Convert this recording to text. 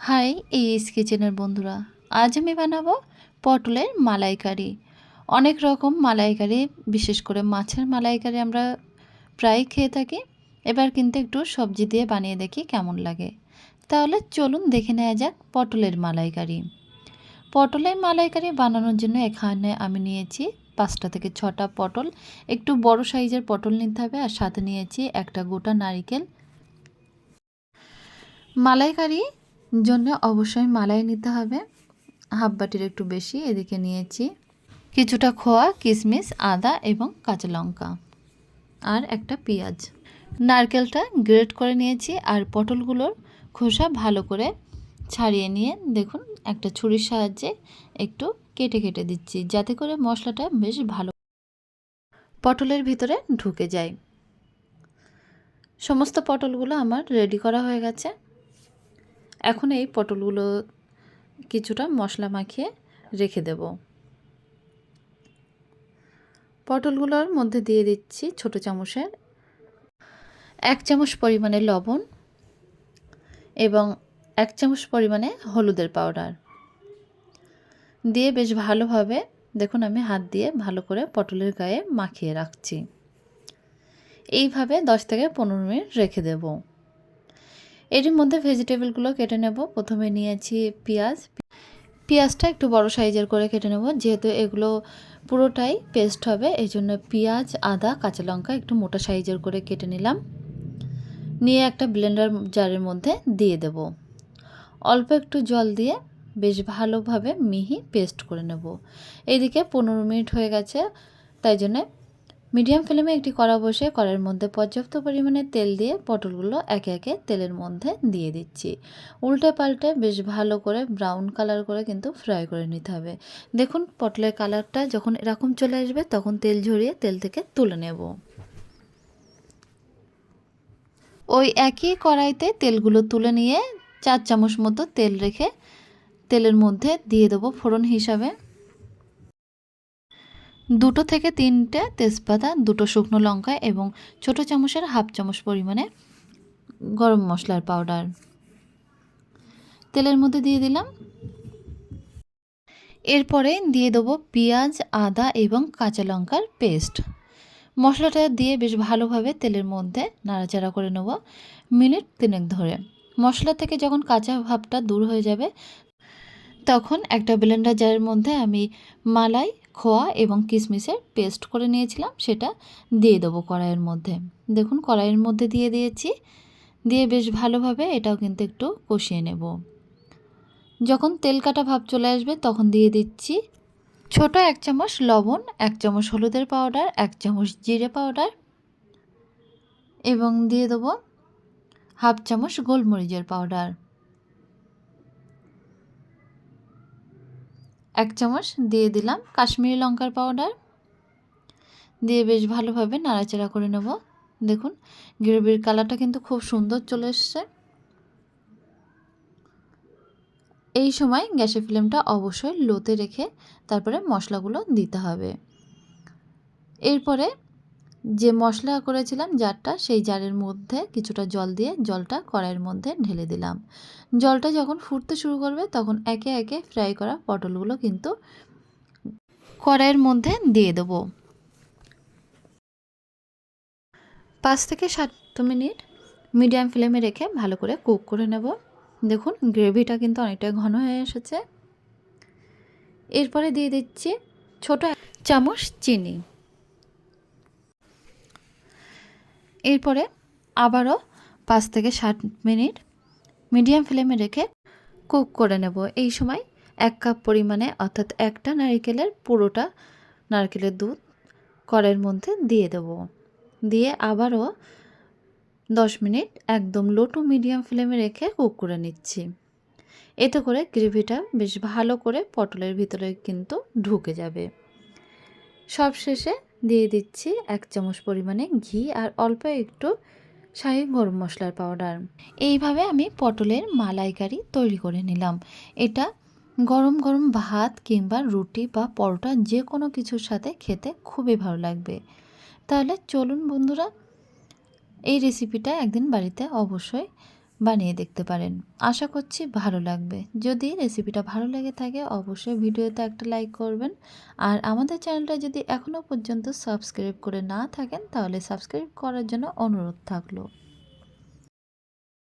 High এইস কিচেনের বন্ধুরা। আজ আমি বানাবো পটলের মালাইকারি। অনেক রকম মালাইকারি, বিশেষ করে মাছের মালাইকারি আমরা প্রায় খেয়ে থাকি। এবার কিন্তু একটু সবজি দিয়ে বানিয়ে দেখি কেমন লাগে। তাহলে চলুন দেখে নেওয়া যাক পটলের মালাইকারি। পটলের মালাইকারি বানানোর জন্য এখানে আমি নিয়েছি পাঁচটা থেকে ছটা পটল। একটু বড় সাইজের পটল নিতে হবে আর সাথে নিয়েছি একটা গোটা নারিকেল। মালাইকারি জন্য অবশ্যই মালাই নিতে হবে। হাফ বাটির একটু বেশি, এদিকে নিয়েছি কিছুটা খোয়া কিশমিশ আদা এবং কাঁচা লঙ্কা আর একটা পেঁয়াজ। নারকেলটা গ্রেট করে নিয়েছি আর পটলগুলোর খোসা ভালো করে ছাড়িয়ে নিয়ে দেখুন, একটা ছুরির সাহায্যে একটু কেটে কেটে দিচ্ছি যাতে করে মশলাটা বেশ ভালো পটলের ভিতরে ঢুকে যায়। সমস্ত পটলগুলো আমার রেডি করা হয়ে গেছে। এখন এই পটলগুলো কিছুটা মশলা মাখিয়ে রেখে দেব। পটলগুলোর মধ্যে দিয়ে দিচ্ছি ছোট চামচের এক চামচ পরিমাণে লবণ এবং এক চামচ পরিমাণে হলুদের পাউডার। দিয়ে বেশ ভালোভাবে দেখুন আমি হাত দিয়ে ভালো করে পটলের গায়ে মাখিয়ে রাখছি। এইভাবে দশ থেকে পনেরো মিনিট রেখে দেবো। এর মধ্যে ভেজিটেবলগুলো কেটে নেব। প্রথমে নিয়েছি পেঁয়াজ। পেঁয়াজটা একটু বড় সাইজের করে কেটে নেব, যেহেতু এগুলো পুরোটাই পেস্ট হবে এই জন্য পেঁয়াজ, আদা, কাঁচা লঙ্কা একটু মোটা সাইজের করে কেটে নিলাম। নিয়ে একটা ব্লেন্ডার জারের মধ্যে দিয়ে দেব। অল্প একটু জল দিয়ে বেশ ভালোভাবে মিহি পেস্ট করে নেব। এইদিকে পনেরো মিনিট হয়ে গেছে, তাই জন্যে মিডিয়াম ফ্লেমে একটি কড়া বসে কড়াইয়ের মধ্যে পর্যাপ্ত পরিমাণে তেল দিয়ে পটলগুলো একে একে তেলের মধ্যে দিয়ে দিচ্ছি। উল্টে পাল্টে বেশ ভালো করে ব্রাউন কালার করে কিন্তু ফ্রাই করে নিতে হবে। দেখুন, পটলের কালারটা যখন এরকম চলে আসবে, তখন তেল ঝরিয়ে তেল থেকে তুলে নেব। ওই একই কড়াইতে তেলগুলো তুলে নিয়ে চার চামচ মতো তেল রেখে তেলের মধ্যে দিয়ে দেবো ফোড়ন হিসাবে। দুটো থেকে তিনটে তেজপাতা, দুটো শুকনো লঙ্কা এবং ছোট চামচের হাফ চামচ পরিমাণে গরম মশলার পাউডার। তেলের মধ্যে দিয়ে দিলাম। এরপরে দিয়ে দেবো পেঁয়াজ, আদা এবং কাঁচা লঙ্কার পেস্ট। মশলাটা দিয়ে বেশ ভালোভাবে তেলের মধ্যে নাড়াচাড়া করে নেব মিনিট তিনেক ধরে। মশলা থেকে যখন কাঁচা ভাবটা দূর হয়ে যাবে তখন একটা ব্লেন্ডার জারের মধ্যে আমি মালাই, খোয়া এবং কিশমিশের পেস্ট করে নিয়েছিলাম। সেটা দিয়ে দেবো কড়াইয়ের মধ্যে। দেখুন, কড়াইয়ের মধ্যে দিয়ে দিয়েছি। দিয়ে বেশ ভালোভাবে এটাও কিন্তু একটু কষিয়ে নেব। যখন তেল কাটা ভাব চলে আসবে, তখন দিয়ে দিচ্ছি ছোট এক চামচ লবণ, এক চামচ হলুদের পাউডার এক চামচ জিরে পাউডার এবং দিয়ে দেবো হাফ চামচ গোলমরিচের পাউডার এক চামচ দিয়ে দিলাম কাশ্মীরি লঙ্কার পাউডার দিয়ে বেশ ভালোভাবে নাড়াচাড়া করে নেব। দেখুন, গ্রেভির কালারটা কিন্তু খুব সুন্দর চলে এসছে। এই সময় গ্যাসের ফ্লেমটা অবশ্যই লোতে রেখে তারপরে মশলাগুলো দিতে হবে। এরপরে যে মশলা করেছিলাম জারটা, সেই জারের মধ্যে কিছুটা জল দিয়ে জলটা কড়াইয়ের মধ্যে ঢেলে দিলাম। জলটা যখন ফুটতে শুরু করবে, তখন একে একে ফ্রাই করা পটলগুলো কিন্তু কড়াইয়ের মধ্যে দিয়ে দেবো। পাঁচ থেকে সাত মিনিট মিডিয়াম ফ্লেমে রেখে ভালো করে কুক করে নেব। দেখুন, গ্রেভিটা কিন্তু অনেকটা ঘন হয়ে এসেছে। এরপরে দিয়ে দিচ্ছি ছোট চামচ চিনি। এরপরে আবারও পাঁচ থেকে ষাট মিনিট মিডিয়াম ফ্লেমে রেখে কুক করে নেব। এই সময় এক কাপ পরিমাণে, অর্থাৎ একটা নারিকেলের পুরোটা নারকেলের দুধ কড়াইয়ের মধ্যে দিয়ে দেব। দিয়ে আবারও দশ মিনিট একদম লো টু মিডিয়াম ফ্লেমে রেখে কুক করে নিচ্ছি। এতে করে গ্রেভিটা বেশ ভালো করে পটলের ভিতরে কিন্তু ঢুকে যাবে। সব শেষে দিয়ে দিচ্ছি এক চামচ পরিমাণে ঘি আর অল্প একটু শাহি গরম মশলার পাউডার। এইভাবে আমি পটলের মালাইকারি তৈরি করে নিলাম। এটা গরম গরম ভাত কিংবা রুটি বা পরোটা যে কোনো কিছুর সাথে খেতে খুবই ভালো লাগবে। তাহলে চলুন বন্ধুরা, এই রেসিপিটা একদিন বাড়িতে অবশ্যই বানিয়ে দেখতে পারেন। আশা করছি ভালো লাগবে। যদি রেসিপিটা ভালো লেগে থাকে, অবশ্যই ভিডিওতে একটা লাইক করবেন। আর আমাদের চ্যানেলটা যদি এখনও পর্যন্ত সাবস্ক্রাইব করে না থাকেন, তাহলে সাবস্ক্রাইব করার জন্য অনুরোধ থাকল।